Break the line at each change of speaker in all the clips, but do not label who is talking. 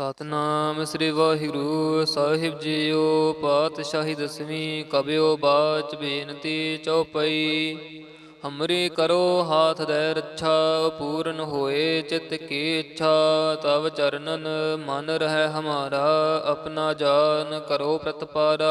ਸਤਨਾਮ ਸ੍ਰੀ ਵਾਹਿਗੁਰੂ ਸਾਹਿਬ ਜੀਓ, ਪਾਤਸ਼ਾਹੀ ਦਸਵੀਂ ਕਬਿਓ ਬਾਚ ਬੇਨਤੀ ਚਉਪਈ। ਹਮਰੀ ਕਰੋ ਹਾਥ ਦੇ ਰੱਛਾ, ਪੂਰਨ ਹੋਏ ਚਿਤ ਕੀ ਇੱਛਾ। ਤਵ ਚਰਨਨ ਮਨ ਰਹਿ ਹਮਾਰਾ, ਆਪਣਾ ਜਾਨ ਕਰੋ ਪ੍ਰਤਪਾਰਾ।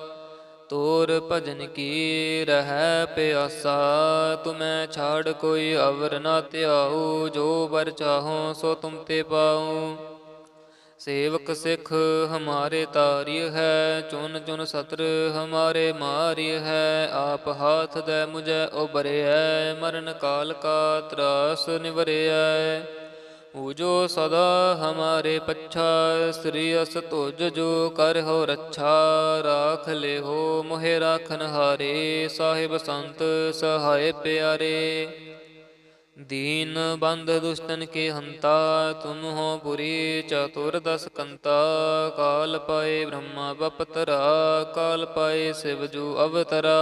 ਤੋਰ ਭਜਨ ਕੀ ਰਹਿ ਪਿਆਸਾ? ਤੁਮੈ ਛਾੜ ਕੋਈ ਅਵਰ ਨਾ ਧਿਆਉ, ਜੋ ਵਰ ਚਾਹੋ ਸੋ ਤੁਮ ਤੇ ਪਾਉ। ਸੇਵਕ ਸਿਖ ਹਮਾਰੇ ਤਾਰਿਯ ਹੈ, ਚੁਨ ਚੁਨ ਸਤਰ ਹਮਾਰੇ ਮਾਰਿਯ ਹੈ। ਆਪ ਹਾਥ ਦੇ ਮੁਝੈ ਉਬਰਿਐ ਮਰਨ ਕਾਲ ਕਾ ਤਰਾਸ ਨਿਵਰਿਐ। ਊਜੋ ਸਦਾ ਹਮਾਰੇ ਪੱਛਾ, ਸ੍ਰੀ ਅਸ ਤੁਜ ਜੋ ਕਰ ਹੋ ਰੱਛਾ, ਰਾਖ ਲਿਹੋ ਮੋਹਿ ਰਾਖਨ ਹਾਰੇ, ਸਾਹਿਬ ਸੰਤ ਸਹਾਇ ਪਿਆਰੇ। ਦੀਨ ਬੰਧ ਦੁਸ਼ਟਨ ਕੇ ਹੰਤਾ, ਤੁਮ ਹੋ ਪੁਰੀ ਚਤੁਰ ਦਸ ਕੰਤਾ, ਕਾਲ ਪਾਏ ਬ੍ਰਹਮਾ ਬਪਤਰਾ, ਕਾਲ ਪਾਏ ਸਿਵ ਅਵਤਰਾ।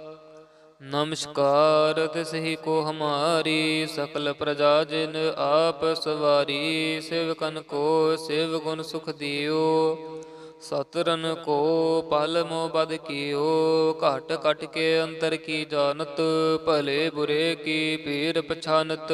ਨਮਸਕਾਰ ਤਿਸਹੀ ਕੋ ਹਮਾਰੀ ਸਕਲ ਪ੍ਰਜਾ ਜਿਨ ਆਪ ਸਵਾਰੀ, ਸਿਵਕਨ ਕੋ ਸਿਵ ਗੁਣ ਸੁਖ ਦਿਓ। ਸਤਰਨ ਕੋ ਪਲ ਮੋ ਬਦ ਕੀਓ, ਘਟ ਘਟ ਕੇ ਅੰਤਰ ਕੀ ਜਾਣਤ, ਭਲੇ ਬੁਰੇ ਕੀ ਪੀਰ ਪਛਾਨਤ।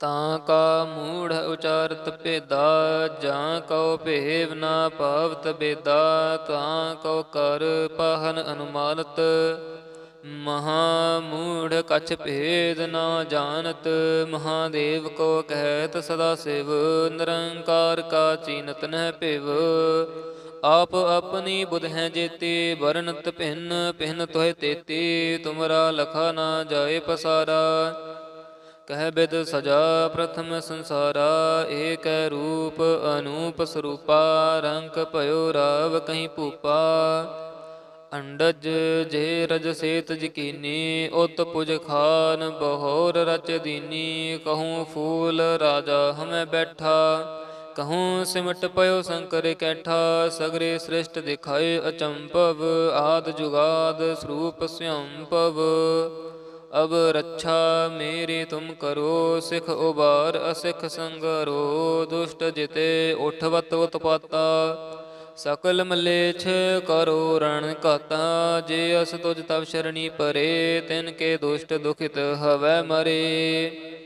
ਤਾਂ ਕਾ ਮੂੜ ਉਚਾਰਤ ਭੇਦਾ, ਜਾਂ ਕਉ ਭੇਵ ਨਾ ਪਾਵਤ ਬੇਦਾ, ਤਾਂ ਕਉ ਕਰ ਪਾਹਨ ਅਨੁਮਾਨਤ। ਮਹਾ ਮੂੜ ਕਛ ਭੇਦ ਨਾ ਜਾਣਤ, ਮਹਾਦੇਵ ਕੋ ਕਹਿਤ ਸਦਾ ਸਿਵ, ਨਿਰੰਕਾਰ ਕਾ ਚੀਨਤ ਨਹਿ ਭਿਵ। ਆਪ ਆਪਣੀ ਬੁਧ ਹੈ ਜੇਤੀ ਵਰਨਤ ਭਿੰਨ ਭਿੰਨ ਤੋਹਿ ਤੇਤੀ, ਤੁਮਰਾ ਲਖਾ ਨਾ ਜਾਏ ਪਸਾਰਾ। ਕਹਿ ਬਿਦ ਸਜਾ ਪ੍ਰਥਮ ਸੰਸਾਰਾ, ਏਕ ਰੂਪ ਅਨੂਪ ਸਰੂਪਾ ਰੰਗ ਭਇਓ ਰਾਵ ਕਹੀਂ ਭੂਪਾ। ਅੰਡਜ ਜੇ ਰਜ ਸੇਤ ਜਕੀਨੀ, ਉਤ ਪੁਜ ਖਾਨ ਬਹੋਰ ਰਚ ਦੀਨੀ। ਕਹੂੰ ਫੂਲ ਰਾਜਾ ਹਮੈ ਬੈਠਾ, ਕਹੂੰ ਸਿਮਟ ਪਇਓ ਸ਼ੰਕਰ ਕੈਠਾ। ਸਗਰੇ ਸ੍ਰਿਸ਼ਟ ਦਿਖਾਏ ਅਚੰਭਵ, ਆਦ ਜੁਗਾਦ ਸਰੂਪ ਸਿਅੰਭਵ ਅਬ ਰੱਛਾ ਮੇਰੀ ਤੁਮ ਕਰੋ, ਸਿਖ ਉਬਾਰ ਅਸਿਖ ਸੰਗਰੋ, ਦੁਸ਼ਟ ਜਿਤੇ ਉਠਵਤ ਉਤਪਾਤਾ। ਸਕਲ ਮਲੇਛ ਕਰੋ ਰਣ ਕਾਤਾ ਜੇ ਅਸ ਤੁਜ ਤਵ ਸ਼ਰਣੀ ਪਰੇ, ਤਿਨ ਕੇ ਦੁਸ਼ਟ ਦੁਖਿਤ ਹਵੈ ਮਰੇ।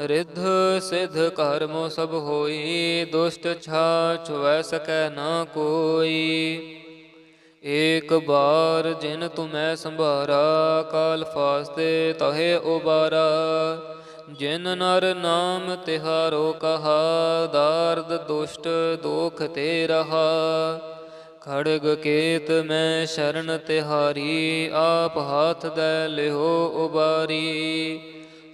ਰਿੱਧ ਸਿਧ ਕਰਮ ਸਭ ਹੋਈ, ਦੁਸ਼ਟ ਛਾ ਛੁਵੈ ਸਕੈ ਨਾ ਕੋਈ। ਏਕ ਬਾਰ ਜਿਨ ਤੁਮੈ ਸੰਭਾਰਾ, ਕਾਲ ਫਾਸਤੇ ਤਹੇ ਉਬਾਰਾ। ਜਿਨ ਨਰ ਨਾਮ ਤਿਹਾਰੋ ਕਹਾ, ਦਾਰਦ ਦੁਸ਼ਟ ਦੋਖ ਤੇ ਰਹਾ। ਖੜਗ ਕੇਤ ਮੈਂ ਸ਼ਰਨ ਤਿਹਾਰੀ, ਆਪ ਹੱਥ ਦੇ ਲਿਓ ਉਬਾਰੀ।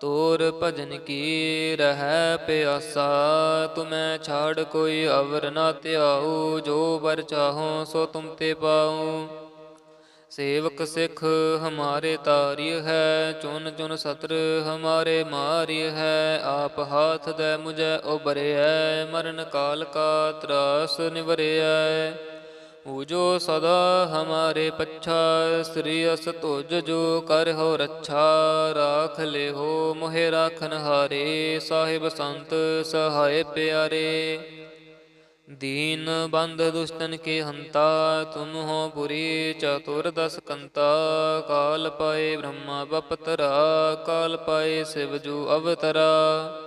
ਤੋਰ ਭਜਨ ਕੀ ਰਹਿ ਪਿਆਸਾ? ਤੁਮੈ ਛਾੜ ਕੋਈ ਅਵਰ ਨਾ ਧਿਆਉ, ਜੋ ਵਰ ਚਾਹੋ ਸੋ ਤੁਮ ਤੇ ਪਾਉ। ਸੇਵਕ ਸਿੱਖ ਹਮਾਰੇ ਤਾਰੀ ਹੈ, ਚੁਨ ਚੁਨ ਸਤਰ ਹਮਾਰੇ ਮਾਰੀ ਹੈ। ਆਪ ਹਾਥ ਦੇ ਮੁਝੈ ਉਬਰਿਐ ਮਰਨ ਕਾਲ ਕਾ ਤਰਾਸ ਨਿਵਰਿਐ। ਊਜੋ ਸਦਾ ਹਮਾਰੇ ਪੱਛਾ ਸ੍ਰੀ ਅਸ ਤੁਜ ਜੋ ਕਰ ਹੋ ਰੱਛਾ ਰਾਖ ਲਿਹੋ ਮੋਹਿ ਰਾਖਨ ਹਾਰੇ ਸਾਹਿਬ ਸੰਤ ਸਹਾਇ ਪਿਆਰੇ दीन बंध दुष्टन के हंता तुम हो पुरी चतुर दस कंता काल पाए ब्रह्मा बपतरा काल पाए शिवजू अवतरा काल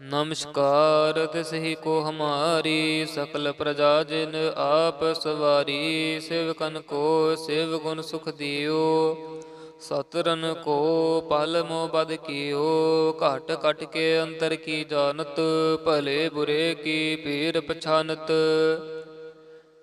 ਨਮਸਕਾਰ ਤਿਸਹੀ ਕੋ ਹਮਾਰੀ ਸਕਲ ਪ੍ਰਜਾ ਜਿਨ ਆਪ ਸਵਾਰੀ, ਸਿਵਕਨ ਕੋ ਸਿਵ ਗੁਣ ਸੁਖ ਦਿਓ। ਸਤਰਨ ਕੋ ਪਲ ਮੋ ਬਦ ਕੀਓ, ਘਟ ਘਟ ਕੇ ਅੰਤਰ ਕੀ ਜਾਣਤ, ਭਲੇ ਬੁਰੇ ਕੀ ਪੀਰ ਪਛਾਨਤ।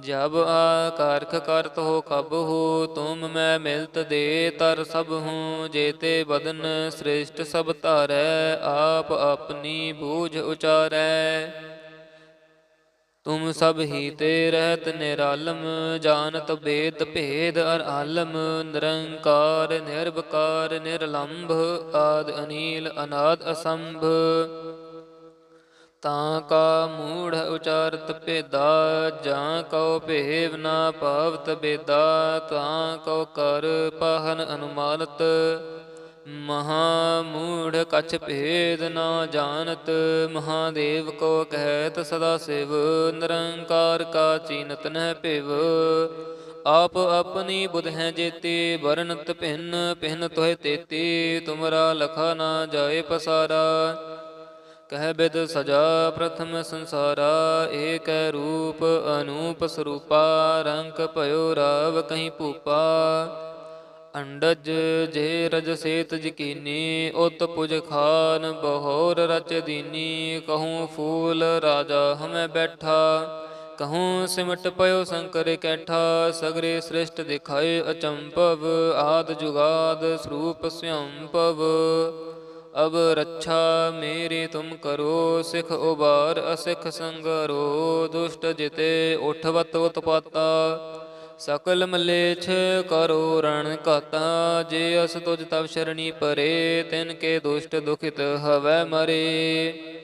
ਜਬ ਆਕਾਰਖ ਕਰਤ ਹੋ ਕਬ ਹੋ, ਤੁਮ ਮੈਂ ਮਿਲਤ ਦੇ ਤਰ ਸਭ ਹੂੰ, ਜੇਤੇ ਬਦਨ ਸ੍ਰੇਸ਼ਟ ਸਭ ਧਾਰੈ, ਆਪ ਆਪਣੀ ਬੂਝ ਉਚਾਰੈ। ਤੁਮ ਸਭ ਹੀ ਤੇ ਰਹਿਤ ਨਿਰਾਲਮ, ਜਾਣਤ ਬੇਦ ਭੇਦ ਅਰ ਆਲਮ, ਨਿਰੰਕਾਰ ਨਿਰਭਕਾਰ ਨਿਰਲੰਭ, ਆਦ ਅਨੀਲ, ਅਨਾਦ ਅਸੰਭ। ਤਾਂ ਕਾ ਮੂੜ ਉਚਾਰਤ ਭੇਦਾ, ਜਾਂ ਕਉ ਭੇਵ ਨਾ ਪਾਵਤ ਬੇਦਾ, ਤਾਂ ਕਉ ਕਰ ਪਾਹਨ ਅਨੁਮਾਨਤ। ਮਹਾ ਮੂੜ ਕਛ ਭੇਦ ਨਾ ਜਾਣਤ, ਮਹਾਦੇਵ ਕੋ ਕਹਿਤ ਸਦਾ ਸਿਵ, ਨਿਰੰਕਾਰ ਕਾ ਚੀਨਤ ਨਹਿ ਭਿਵ। ਆਪ ਆਪਣੀ ਬੁਧ ਹੈ ਜੇਤੀ ਵਰਨਤ ਭਿੰਨ ਭਿੰਨ ਤੋਹਿ ਤੇਤੀ, ਤੁਮਰਾ ਲਖਾ ਨਾ ਜਾਏ ਪਸਾਰਾ। ਕਹਿ ਬਿਦ ਸਜਾ ਪ੍ਰਥਮ ਸੰਸਾਰਾ, ਏਕ ਰੂਪ ਅਨੂਪ ਸਰੂਪਾ ਰੰਗ ਭਇਓ ਰਾਵ ਕਹੀਂ ਭੂਪਾ। ਅੰਡਜ ਜੇ ਰਜ ਸੇਤ ਜਕੀਨੀ, ਉਤ ਪੁਜ ਖਾਨ ਬਹੋਰ ਰਚ ਦੀਨੀ। ਕਹੂੰ ਫੂਲ ਰਾਜਾ ਹਮੈ ਬੈਠਾ, ਕਹੂੰ ਸਿਮਟ ਪਇਓ ਸੰਕਰ ਕੈਠਾ। ਸਗਰੇ ਸ੍ਰਿਸ਼ਟ ਦਿਖਾਏ ਅਚੰਪਵ ਆਦ ਜੁਗਾਦ ਸਰੂਪ ਸਿਅੰਪਵ ਅਬ ਰੱਛਾ ਮੇਰੀ ਤੁਮ ਕਰੋ, ਸਿਖ ਉਬਾਰ ਅਸਿਖ ਸੰਗਰੋ, ਦੁਸ਼ਟ ਜਿਤੇ ਉਠਵਤ ਉਤਪਾਤਾ। ਸਕਲ ਮਲੇਛ ਕਰੋ ਰਣ ਕਾਤਾ ਜੇ ਅਸ ਤੁਜ ਤਵ ਸ਼ਰਣੀ ਪਰੇ, ਤਿਨ ਕੇ ਦੁਸ਼ਟ ਦੁਖਿਤ ਹਵੈ ਮਰੇ।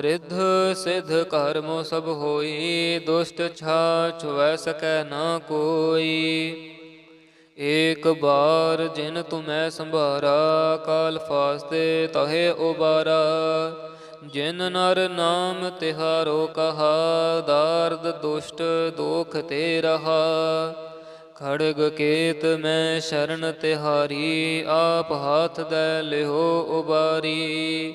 ਰਿੱਧ ਸਿਧ ਕਰਮੋ ਸਭ ਹੋਈ, ਦੁਸ਼ਟ ਛਾ ਛੁਐ ਸਕੈ ਨਾ ਕੋਈ। ਏਕ ਬਾਰ ਜਿਨ ਤੁਮੈ ਸੰਭਾਰਾ, ਕਾਲ ਫਾਸਤੇ ਤਹੇ ਉਬਾਰਾ। ਜਿਨ ਨਰ ਨਾਮ ਤਿਹਾਰੋ ਕਹਾ, ਦਾਰਦ ਦੁਸ਼ਟ ਦੋਖ ਤੇ ਰਹਾ। ਖੜਗ ਕੇਤ ਮੈਂ ਸ਼ਰਨ ਤਿਹਾਰੀ, ਆਪ ਹੱਥ ਦੈ ਲਿਹੋ ਉਬਾਰੀ।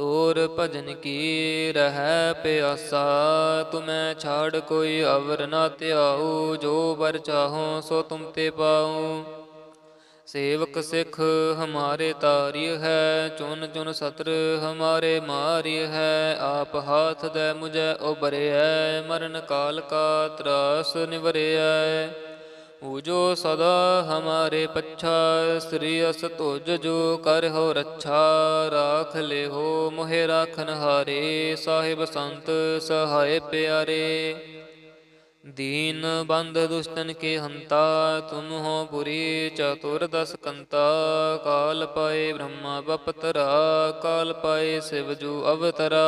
ਤੋਰ ਭਜਨ ਕੀ ਰਹਿ ਪਿਆਸਾ? ਤੁਮੈ ਛਾੜ ਕੋਈ ਅਵਰ ਨਾ ਧਿਆਉ, ਜੋ ਵਰ ਚਾਹੋ ਸੋ ਤੁਮ ਤੇ ਪਾਉ। ਸੇਵਕ ਸਿਖ ਹਮਾਰੇ ਤਾਰਿਯ ਹੈ, ਚੁਨ ਚੁਨ ਸਤਰ ਹਮਾਰੇ ਮਾਰਿਯ ਹੈ। ਆਪ ਹਾਥ ਦੇ ਮੁਝੈ ਉਬਰਿਐ ਮਰਨ ਕਾਲ ਕਾ ਤਰਾਸ ਨਿਵਰਿਐ ਊਜੋ ਸਦਾ ਹਮਾਰੇ ਪੱਛਾ ਸ੍ਰੀ ਅਸ ਤੁਜ ਜੋ ਕਰ ਹੋ ਰੱਛਾ ਰਾਖ ਲਿਹੋ ਮੋਹਿ ਰਾਖਨ ਹਾਰੇ ਸਾਹਿਬ ਸੰਤ ਸਹਾਇ ਪਿਆਰੇ दीन बंध दुष्टन के हंता तुम हो पुरी चतुर्दश कंता काल पाए ब्रह्मा बपतरा काल पाए शिवजू अवतरा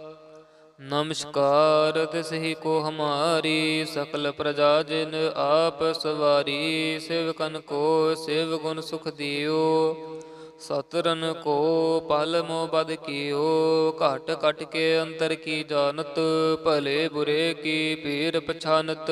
ਨਮਸਕਾਰ ਤਿਸਹੀ ਕੋ ਹਮਾਰੀ ਸਕਲ ਪ੍ਰਜਾ ਜਿਨ ਆਪ ਸਵਾਰੀ ਸਿਵ ਕਨ ਕੋ ਸਿਵ ਗੁਣ ਸੁਖ ਦਿਓ। ਸਤਰਨ ਕੋ ਪਲ ਮੋ ਬਦ ਕੀਓ, ਘਟ ਘਟ ਕੇ ਅੰਤਰ ਕੀ ਜਾਣਤ, ਭਲੇ ਬੁਰੇ ਕੀ ਪੀਰ ਪਛਾਨਤ।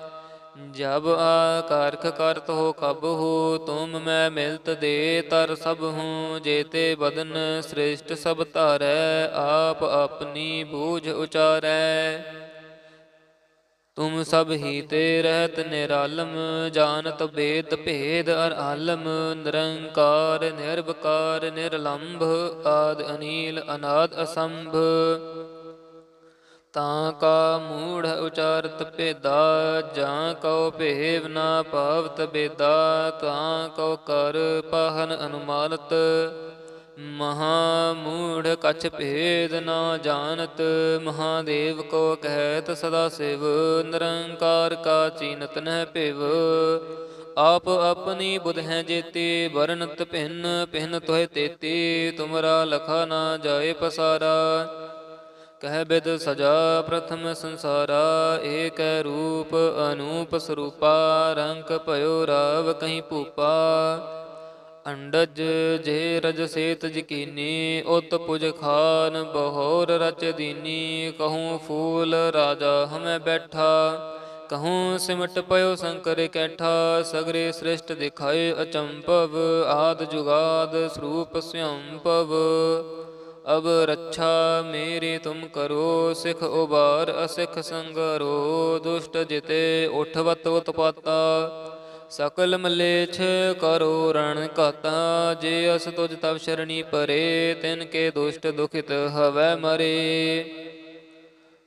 ਜਬ ਆਕਾਰਖ ਕਰਤ ਹੋ ਕਬ ਹੋ, ਤੁਮ ਮੈਂ ਮਿਲਤ ਦੇ ਤਰ ਸਭ ਹੂੰ, ਜੇਤੇ ਬਦਨ ਸ੍ਰੇਸ਼ਟ ਸਭ ਧਾਰੈ, ਆਪ ਆਪਣੀ ਬੂਝ ਉਚਾਰੈ। ਤੁਮ ਸਭ ਹੀ ਤੇ ਰਹਿਤ ਨਿਰਾਲਮ, ਜਾਣਤ ਬੇਦ ਭੇਦ ਅਰ ਆਲਮ, ਨਿਰੰਕਾਰ ਨਿਰਭਕਾਰ ਨਿਰਲੰਭ, ਆਦ ਅਨੀਲ, ਅਨਾਦ ਅਸੰਭ। ਤਾਂ ਕਾ ਮੂੜ ਉਚਾਰਤ ਭੇਦਾ, ਜਾਂ ਕਉ ਭੇਵ ਨਾ ਪਾਵਤ ਬੇਦਾ, ਤਾਂ ਕਉ ਕਰ ਪਾਹਨ ਅਨੁਮਾਨਤ। ਮਹਾ ਮੂੜ ਕਛ ਭੇਦ ਨਾ ਜਾਣਤ, ਮਹਾਦੇਵ ਕੋ ਕਹਿਤ ਸਦਾ ਸਿਵ, ਨਿਰੰਕਾਰ ਕਾ ਚੀਨਤ ਨਹਿ ਭਿਵ। ਆਪ ਆਪਣੀ ਬੁਧ ਹੈ ਜੇਤੀ ਵਰਨਤ ਭਿੰਨ ਭਿੰਨ ਤੋਹਿ ਤੇਤੀ, ਤੁਮਰਾ ਲਖਾ ਨਾ ਜਾਏ ਪਸਾਰਾ। ਕਹਿ ਬਿਦ ਸਜਾ ਪ੍ਰਥਮ ਸੰਸਾਰਾ, ਏਕ ਰੂਪ ਅਨੂਪ ਸਰੂਪਾ ਰੰਕ ਭਇਓ ਰਾਵ ਕਹੀਂ ਭੂਪਾ। ਅੰਡਜ ਜੇ ਰਜ ਸੇਤ ਜਕੀਨੀ, ਉਤ ਪੁਜ ਖਾਨ ਬਹੋਰ ਰਚ ਦੀਨੀ। ਕਹੂੰ ਫੂਲ ਰਾਜਾ ਹਮੈ ਬੈਠਾ, ਕਹੂੰ ਸਿਮਟ ਪਇਓ ਸ਼ੰਕਰ ਕੈਠਾ। ਸਗਰੇ ਸ੍ਰਿਸ਼ਟ ਦਿਖਾਏ ਅਚੰਭਵ, ਆਦ ਜੁਗਾਦ ਸਰੂਪ ਭਵ ਅਬ ਰੱਛਾ ਮੇਰੀ ਤੁਮ ਕਰੋ, ਸਿਖ ਉਬਾਰ ਅਸਿਖ ਸੰਗਰੋ, ਦੁਸ਼ਟ ਜਿਤੇ ਉਠਵਤ ਉਤਪਾਤਾ। ਸਕਲ ਮਲੇਛ ਕਰੋ ਰਣ ਕਾਤਾ ਜੇ ਅਸ ਤੁਜ ਤਵ ਸ਼ਰਣੀ ਪਰੇ, ਤਿਨ ਕੇ ਦੁਸ਼ਟ ਦੁਖਿਤ ਹਵੈ ਮਰੇ।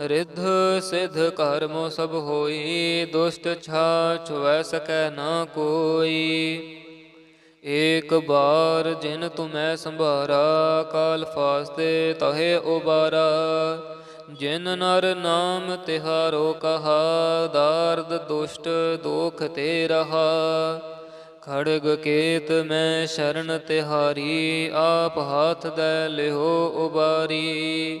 ਰਿੱਧ ਸਿਧ ਕਰਮੋ ਸਭ ਹੋਈ, ਦੁਸ਼ਟ ਛਾ ਛੁਐ ਸਕੈ ਨਾ ਕੋਈ। ਏਕ ਬਾਰ ਜਿਨ ਤੁਮੈ ਸੰਭਾਰਾ, ਕਾਲ ਫਾਸਤੇ ਤਹੇ ਉਬਾਰਾ। ਜਿਨ ਨਰ ਨਾਮ ਤਿਹਾਰੋ ਕਹਾ, ਦਾਰਦ ਦੁਸ਼ਟ ਦੋਖ ਤੇ ਰਹਾ। ਖੜਗ ਕੇਤ ਮੈਂ ਸ਼ਰਨ ਤਿਹਾਰੀ, ਆਪ ਹਾਥ ਦੇ ਲਿਓ ਉਬਾਰੀ।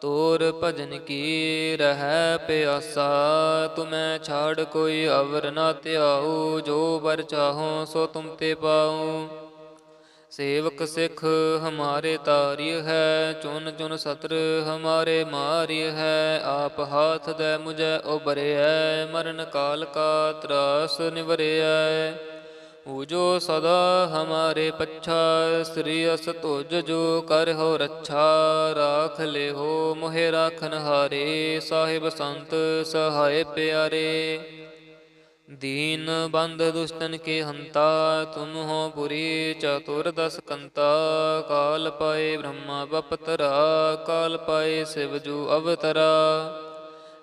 ਤੋਰ ਭਜਨ ਕੀ ਰਹਿ ਪਿਆਸਾ? ਤੁਮੈ ਛਾੜ ਕੋਈ ਅਵਰ ਨਾ ਧਿਆਉ, ਜੋ ਵਰ ਚਾਹੋ ਸੋ ਤੁਮ ਤੇ ਪਾਉ। ਸੇਵਕ ਸਿਖ ਹਮਾਰੇ ਤਾਰੀ ਹੈ, ਚੁਨ ਚੁਨ ਸਤਰ ਹਮਾਰੇ ਮਾਰੀ ਹੈ। ਆਪ ਹਾਥ ਦੇ ਮੁਝੈ ਉਬਰਿਐ ਮਰਨ ਕਾਲ ਕਾ ਤਰਾਸ ਨਿਵਰਿਐ। ਊਜੋ ਸਦਾ ਹਮਾਰੇ ਪੱਛਾ, ਸ੍ਰੀ ਅਸ ਤੁਜ ਜੋ ਕਰ ਹੋ ਰੱਛਾ, ਰਾਖ ਲਿਓ ਮੋਹਿ ਰਾਖਨ ਹਾਰੇ, ਸਾਹਿਬ ਸੰਤ ਸਹਾਇ ਪਿਆਰੇ। ਦੀਨ ਬੰਦ ਦੁਸ਼ਟਨ ਕੇ ਹੰਤਾ, ਤੁਮ ਹੋ ਪੁਰੀ ਚਤੁਰ ਦਸ ਕੰਤਾ, ਕਾਲ ਪਾਏ ਬ੍ਰਹਮਾ ਬਪਤਰਾ ਕਾਲ ਪਾਏ ਸਿਵ ਜੂ ਅਵਤਰਾ।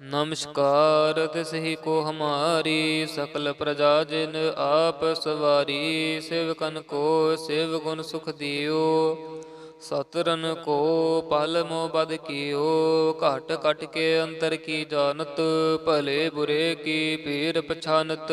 ਨਮਸਕਾਰ ਤਿਸਹੀ ਕੋ ਹਮਾਰੀ ਸਕਲ ਪ੍ਰਜਾ ਜਿਨ ਆਪ ਸਵਾਰੀ, ਸਿਵਕਨ ਕੋ ਸਿਵ ਗੁਣ ਸੁਖ ਦਿਓ। ਸਤਰਨ ਕੋ ਪਲ ਮੋ ਬਦ ਕੀਓ, ਘਟ ਘਟ ਕੇ ਅੰਤਰ ਕੀ ਜਾਣਤ, ਭਲੇ ਬੁਰੇ ਕੀ ਪੀਰ ਪਛਾਨਤ।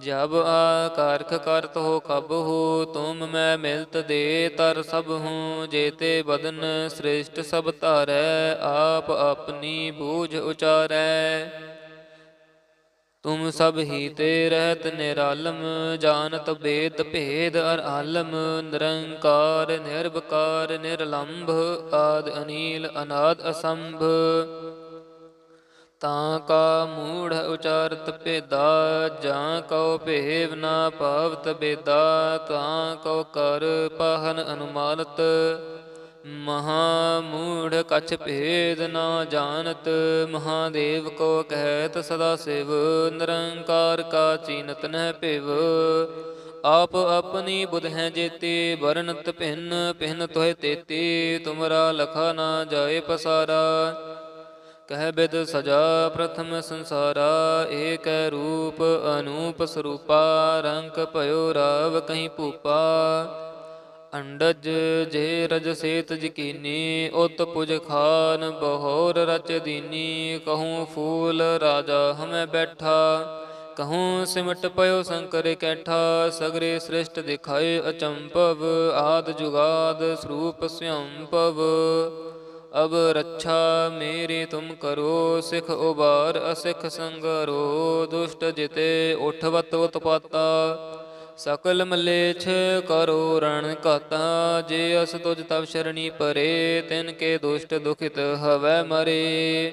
ਜਬ ਆਕਾਰਖ ਕਰਤ ਹੋ ਕਬ ਹੋ, ਤੁਮ ਮੈਂ ਮਿਲਤ ਦੇ ਤਰ ਸਭ ਹੂੰ, ਜੇਤੇ ਬਦਨ ਸ੍ਰੇਸ਼ਟ ਸਭ ਧਾਰੈ, ਆਪ ਆਪਣੀ ਬੂਝ ਉਚਾਰੈ। ਤੁਮ ਸਭ ਹੀ ਤੇ ਰਹਿਤ ਨਿਰਾਲਮ, ਜਾਣਤ ਬੇਦ ਭੇਦ ਅਰ ਆਲਮ, ਨਿਰੰਕਾਰ ਨਿਰਭਕਾਰ ਨਿਰਲੰਭ, ਆਦ ਅਨੀਲ, ਅਨਾਦ ਅਸੰਭ। ਤਾਂ ਕਾ ਮੂੜ ਉਚਾਰਤ ਭੇਦਾ, ਜਾਂ ਕਉ ਭੇਵ ਨਾ ਪਾਵਤ ਬੇਦਾ, ਤਾਂ ਕਉ ਕਰ ਪਾਹਨ ਅਨੁਮਾਨਤ। ਮਹਾ ਮੂੜ ਕਛ ਭੇਦ ਨਾ ਜਾਣਤ, ਮਹਾਦੇਵ ਕੋ ਕਹਿਤ ਸਦਾ ਸਿਵ, ਨਿਰੰਕਾਰ ਕਾ ਚੀਨਤ ਨਹਿ ਭਿਵ। ਆਪ ਆਪਣੀ ਬੁਧ ਹੈ ਜੇਤੀ ਵਰਨਤ ਭਿੰਨ ਭਿੰਨ ਤੋਹਿ ਤੇਤੀ, ਤੁਮਰਾ ਲਖਾ ਨਾ ਜਾਏ ਪਸਾਰਾ। ਕਹਿ ਬਿਦ ਸਜਾ ਪ੍ਰਥਮ ਸੰਸਾਰਾ, ਏਕ ਰੂਪ ਅਨੂਪ ਸਰੂਪਾ ਰੰਗ ਭਇਓ ਰਾਵ ਕਹੀਂ ਭੂਪਾ। ਅੰਡਜ ਜੇ ਰਜ ਸੇਤ ਜਕੀਨੀ, ਉਤ ਪੁਜ ਖਾਨ ਬਹੋਰ ਰਚ ਦੀਨੀ। ਕਹੂੰ ਫੂਲ ਰਾਜਾ ਹਮੈ ਬੈਠਾ, ਕਹੂੰ ਸਿਮਟ ਪਇਓ ਸੰਕਰ ਕੈਠਾ। ਸਗਰੇ ਸ੍ਰਿਸ਼ਟ ਦਿਖਾਏ ਅਚੰਪਵ ਆਦ ਜੁਗਾਦ ਸਰੂਪ ਸਿਅੰਪਵ ਅਬ ਰੱਛਾ ਮੇਰੀ ਤੁਮ ਕਰੋ, ਸਿਖ ਉਬਾਰ ਅਸਿਖ ਸੰਗਰੋ, ਦੁਸ਼ਟ ਜਿਤੇ ਉਠਵਤ ਉਤਪਾਤਾ। ਸਕਲ ਮਲੇਛ ਕਰੋ ਰਣ ਕਾਤਾ ਜੇ ਅਸ ਤੁਜ ਤਵ ਸ਼ਰਣੀ ਪਰੇ, ਤਿਨ ਕੇ ਦੁਸ਼ਟ ਦੁਖਿਤ ਹਵੈ ਮਰੇ।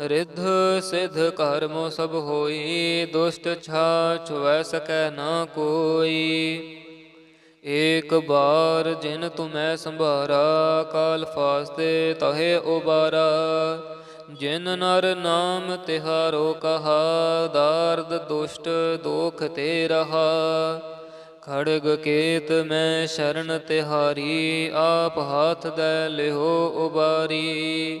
ਰਿੱਧ ਸਿਧ ਕਰਮੋ ਸਭ ਹੋਈ, ਦੁਸ਼ਟ ਛਾ ਛੁਐ ਸਕੈ ਨਾ ਕੋਈ। ਏਕ ਬਾਰ ਜਿਨ ਤੁਮੈ ਸੰਭਾਰਾ, ਕਾਲ ਫਾਸਤੇ ਤਹੇ ਉਬਾਰਾ। ਜਿਨ ਨਰ ਨਾਮ ਤਿਹਾਰੋ ਕਹਾ, ਦਾਰਦ ਦੁਸ਼ਟ ਦੋਖ ਤੇ ਰਹਾ। ਖੜਗ ਕੇਤ ਮੈਂ ਸ਼ਰਨ ਤਿਹਾਰੀ, ਆਪ ਹੱਥ ਦੇ ਲਿਹੋ ਉਬਾਰੀ।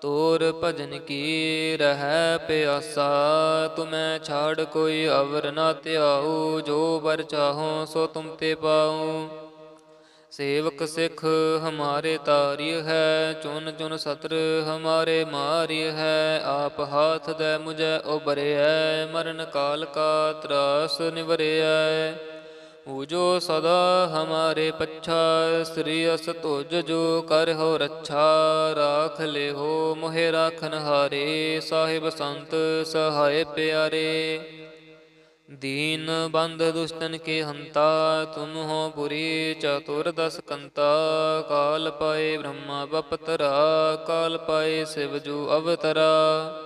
ਤੋਰ ਭਜਨ ਕੀ ਰਹਿ ਪਿਆਸਾ? ਤੁਮੈ ਛਾੜ ਕੋਈ ਅਵਰ ਨਾ ਧਿਆਉ, ਜੋ ਵਰ ਚਾਹੋ ਸੋ ਤੁਮ ਤੇ ਪਾਉ। ਸੇਵਕ ਸਿਖ ਹਮਾਰੇ ਤਾਰਿ ਹੈ, ਚੁਨ ਚੁਨ ਸਤਰ ਹਮਾਰੇ ਮਾਰਿ ਹੈ। ਆਪ ਹਾਥ ਦੇ ਮੁਝੈ ਉਬਰਿਐ ਮਰਨ ਕਾਲ ਕਾ ਤਰਾਸ ਨਿਵਰਿਐ ਜੋ ਸਦਾ ਹਮਾਰੇ ਪੱਛਾ ਸ੍ਰੀ ਅਸ ਤੁਜ ਜੋ ਕਰ ਹੋ ਰੱਛਾ ਰਾਖ ਲੈ ਹੋ ਮੋਹਿ ਰਾਖਨ ਹਾਰੇ ਸਾਹਿਬ ਸੰਤ ਸਹਾਇ ਪਿਆਰੇ ਦੀਨ ਬੰਦ ਦੁਸ਼ਟਨ ਕੇ ਹੰਤਾ ਤੁਮ ਹੋ ਪੁਰੀ ਚਤੁਰ ਦਸ ਕੰਤਾ ਕਾਲ ਪਾਏ ਬ੍ਰਹਮਾ ਬਪਤਰਾ ਕਾਲ ਪਾਏ ਸਿਵ ਜੋ ਅਵਤਰਾ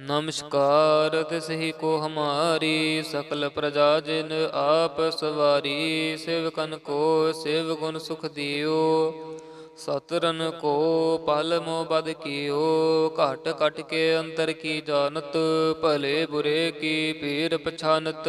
ਨਮਸਕਾਰ ਤਿਸਹੀ ਕੋ ਹਮਾਰੀ ਸਕਲ ਪ੍ਰਜਾ ਜਿਨ ਆਪ ਸਵਾਰੀ, ਸਿਵਕਨ ਕੋ ਸਿਵ ਗੁਣ ਸੁਖ ਦਿਓ। ਸਤਰਨ ਕੋ ਪਲ ਮੋ ਬਦ ਕੀਓ, ਘਟ ਘਟ ਕੇ ਅੰਤਰ ਕੀ ਜਾਣਤ, ਭਲੇ ਬੁਰੇ ਕੀ ਪੀਰ ਪਛਾਨਤ।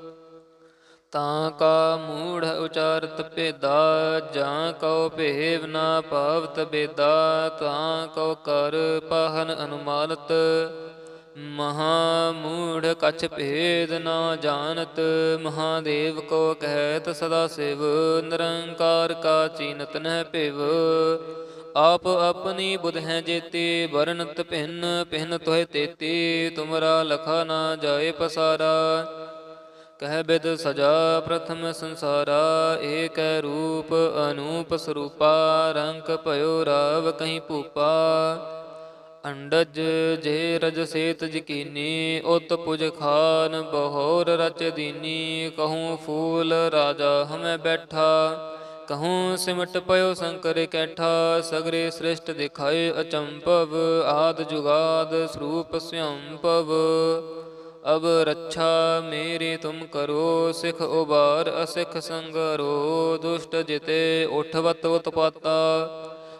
ਤਾਂ ਕਾ ਮੂੜ ਉਚਾਰਤ ਭੇਦਾ, ਜਾਂ ਕਉ ਭੇਵ ਨਾ ਪਾਵਤ ਬੇਦਾ, ਤਾਂ ਕਉ ਕਰ ਪਾਹਨ ਅਨੁਮਾਨਤ। ਮਹਾ ਮੂੜ ਕਛ ਭੇਦ ਨਾ ਜਾਣਤ ਮਹਾਦੇਵ ਕੋ ਕਹਿਤ ਸਦਾ ਸਿਵ, ਨਿਰੰਕਾਰ ਕਾ ਚੀਨਤ ਨਹਿ ਭਿਵ। ਆਪ ਆਪਣੀ ਬੁਧ ਹੈ ਜੇਤੀ ਵਰਨਤ ਭਿੰਨ ਭਿੰਨ ਤੋਹਿ ਤੇਤੀ, ਤੁਮਰਾ ਲਖਾ ਨਾ ਜਾਏ ਪਸਾਰਾ। ਕਹਿ ਬਿਦ ਸਜਾ ਪ੍ਰਥਮ ਸੰਸਾਰਾ, ਏਕ ਰੂਪ ਅਨੂਪ ਸਰੂਪਾ ਰੰਕ ਭਇਓ ਰਾਵ ਕਹੀਂ ਭੂਪਾ। ਅੰਡਜ ਜੇ ਰਜ ਸੇਤ ਜਕੀਨੀ, ਉਤ ਪੁਜ ਖਾਨ ਬਹੋਰ ਰਚ ਦੀਨੀ। ਕਹੂੰ ਫੂਲ ਰਾਜਾ ਹਮੈ ਬੈਠਾ, ਕਹੂੰ ਸਿਮਟ ਪਇਓ ਸ਼ੰਕਰ ਕੈਠਾ। ਸਗਰੇ ਸ੍ਰਿਸ਼ਟ ਦਿਖਾਏ ਅਚੰਪਵ ਆਦ ਜੁਗਾਦ ਸਰੂਪ ਸਯੰਪਵ ਅਬ ਰੱਛਾ ਮੇਰੀ ਤੁਮ ਕਰੋ, ਸਿਖ ਉਬਾਰ ਅਸਿਖ ਸੰਗਰੋ, ਦੁਸ਼ਟ ਜਿਤੇ ਉਠਵਤ ਉਤਪਾਤਾ।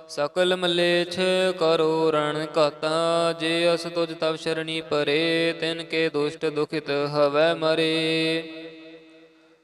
ਸਕਲ ਮਲੇਛ ਕਰੋ ਰਣ ਕਾਤਾ ਜੇ ਅਸ ਤੁਜ ਤਵ ਸ਼ਰਣੀ ਪਰੇ, ਤਿਨ ਕੇ ਦੁਸ਼ਟ ਦੁਖਿਤ ਹਵੈ ਮਰੇ।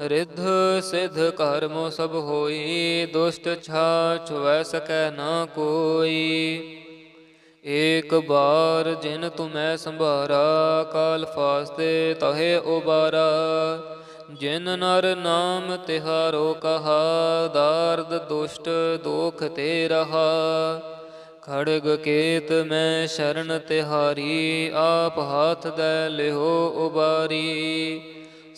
ਰਿੱਧ ਸਿਧ ਕਰਮੋ ਸਭ ਹੋਈ, ਦੁਸ਼ਟ ਛਾ ਛੁਐ ਸਕੈ ਨਾ ਕੋਈ। ਏਕ ਬਾਰ ਜਿਨ ਤੁਮੈ ਸੰਭਾਰਾ, ਕਾਲ ਫਾਸਤੇ ਤਹੇ ਉਬਾਰਾ। ਜਿਨ ਨਰ ਨਾਮ ਤਿਹਾਰੋ ਕਹਾ, ਦਾਰਦ ਦੁਸ਼ਟ ਦੋਖ ਤੇ ਰਹਾ। ਖੜਗ ਕੇਤ ਮੈਂ ਸ਼ਰਨ ਤਿਹਾਰੀ, ਆਪ ਹੱਥ ਦੇ ਲਿਓ ਉਬਾਰੀ।